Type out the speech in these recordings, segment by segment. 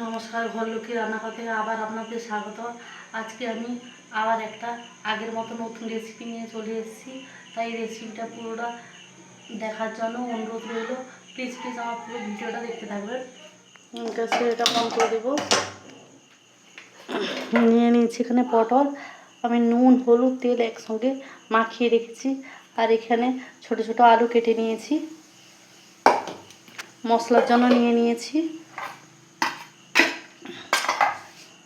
নমস্কার ঘরলক্ষ্মী রান্নাঘর থেকে আবার আপনাদের স্বাগত। আজকে আমি আবার একটা আগের মতো নতুন রেসিপি নিয়ে চলে এসেছি। তাই রেসিপিটা পুরোটা দেখার জন্য অনুরোধ রইল। প্লিজ প্লিজ আমার পুরো ভিডিওটা দেখতে থাকবেন। গ্যাসে এটা অন করে দেবো। নিয়ে নিয়েছি এখানে পটল। আমি নুন, হলুদ, তেল একসঙ্গে মাখিয়ে রেখেছি। আর এখানে ছোট ছোট আলু কেটে নিয়েছি। মশলার জন্য নিয়ে নিয়েছি।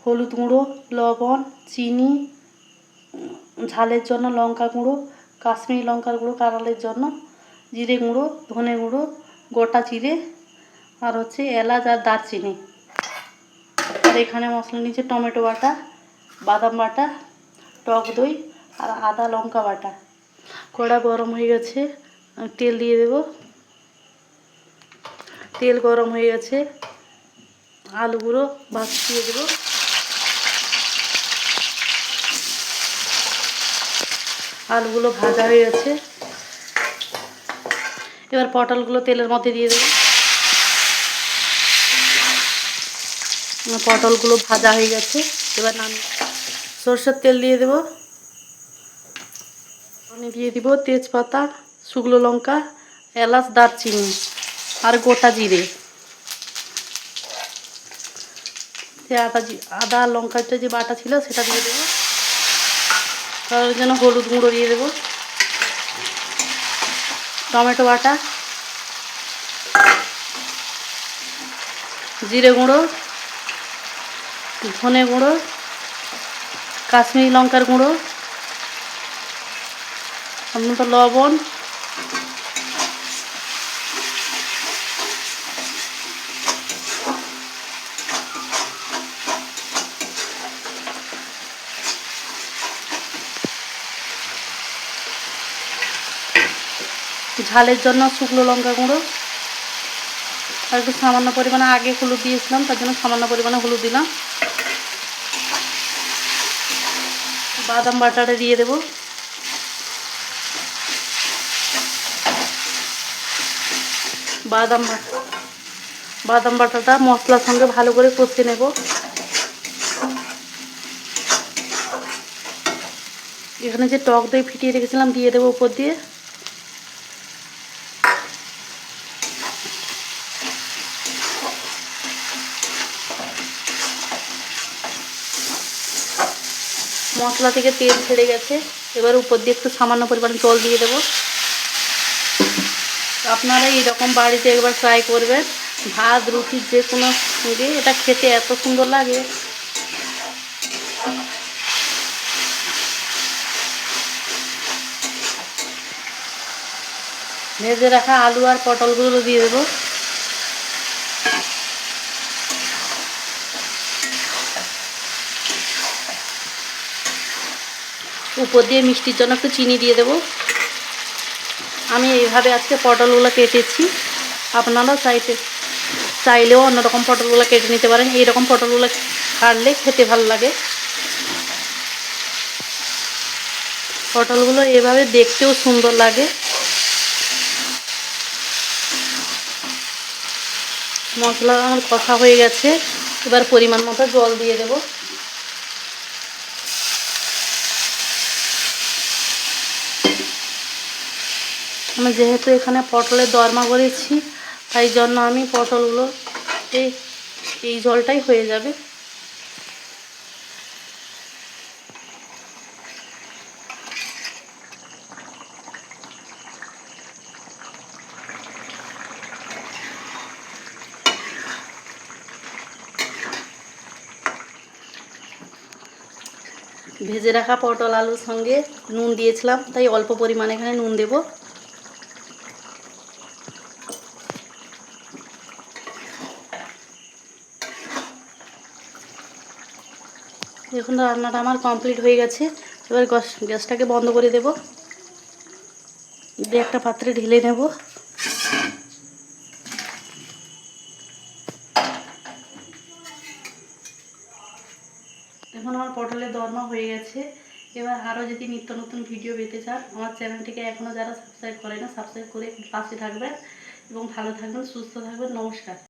হলুদ গুঁড়ো, লবণ, চিনি, ঝালের জন্য লঙ্কা গুঁড়ো, কাশ্মীরি লঙ্কার গুঁড়ো কারালের জন্য জিরে গুঁড়ো, ধনে গুঁড়ো, গোটা জিরে আর হচ্ছে এলাচ আর দারচিনি। আর এখানে মশলা নিচে টমেটো বাটা, বাদাম বাটা, টক দই আর আদা লঙ্কা বাটা। কড়া গরম হয়ে গেছে তেল দিয়ে দেব। তেল গরম হয়ে গেছে আলুগুলো ভাজিয়ে দেবো। আলুগুলো ভাজা হয়ে গেছে। এবার পটলগুলো তেলের মধ্যে দিয়ে দেবো। পটলগুলো ভাজা হয়ে গেছে। এবার নামি সরষের তেল দিয়ে দেবো। দিয়ে দিব তেজপাতা, শুকনো লঙ্কা, এলাচ, দারচিনি আর গোটা জিরে। যে আদা লঙ্কাটা যে বাটা ছিল সেটা দিয়ে দেবো। তার জন্য হলুদ গুঁড়ো দিয়ে দেবো। টমেটো বাটা, জিরে গুঁড়ো, ধনে গুঁড়ো, কাশ্মীরি লঙ্কার গুঁড়ো আপনার লবণ ঝালের জন্য শুকনো লঙ্কা গুঁড়ো। আর একটু সামান্য পরিমাণে আগে হলুদ দিয়েছিলাম, তার জন্য সামান্য পরিমাণে হলুদ দিলাম। বাদাম বাটাটা দিয়ে দেব। বাদাম বাটা বাদাম বাটাটা মশলার সঙ্গে ভালো করে কষে নেব। এখানে যে টক দই ফিটিয়ে রেখেছিলাম, দিয়ে দেবো উপর দিয়ে। মশলা থেকে তেল ছেড়ে গেছে। এবার উপর দিয়ে একটু সামান্য পরিমাণে জল দিয়ে দেবো। আপনারা এইরকম বাড়িতে একবার ট্রাই করবেন। ভাত, রুটি, যে কোনো সঙ্গে এটা খেতে এত সুন্দর লাগে। ভেজে রাখা আলু আর পটলগুলো দিয়ে দেবো। উপর দিয়ে মিষ্টির জন্য একটু চিনি দিয়ে দেবো। আমি এইভাবে আজকে পটলগুলো কেটেছি। আপনারা চাইতে, চাইলেও অন্যরকম পটলগুলো কেটে নিতে পারেন। এইরকম পটলগুলো কাটলে খেতে ভালো লাগে। পটলগুলো এভাবে দেখতেও সুন্দর লাগে। মশলা আমার কষা হয়ে গেছে। এবার পরিমাণ মতো জল দিয়ে দেবো। আমি যেহেতু এখানে পটলের দরমা করেছি, তাই জন্য আমি পটলগুলো এই এই জলটাই হয়ে যাবে। ভেজে রাখা পটল আলুর সঙ্গে নুন দিয়েছিলাম, তাই অল্প পরিমাণে এখানে নুন দেবো। এখন রান্নাটা আমার কমপ্লিট হয়ে গেছে। এবার গ্যাস গ্যাসটাকে বন্ধ করে দেব। দিয়ে একটা পাত্রে ঢেলে নেব। এখন আমার পটলের দরমা হয়ে গেছে। এবার আরও যদি নিত্য নতুন ভিডিও পেতে চান, আমার চ্যানেলটিকে এখনও যারা সাবস্ক্রাইব করে না সাবস্ক্রাইব করে পাশে থাকবেন এবং ভালো থাকবেন, সুস্থ থাকবেন। নমস্কার।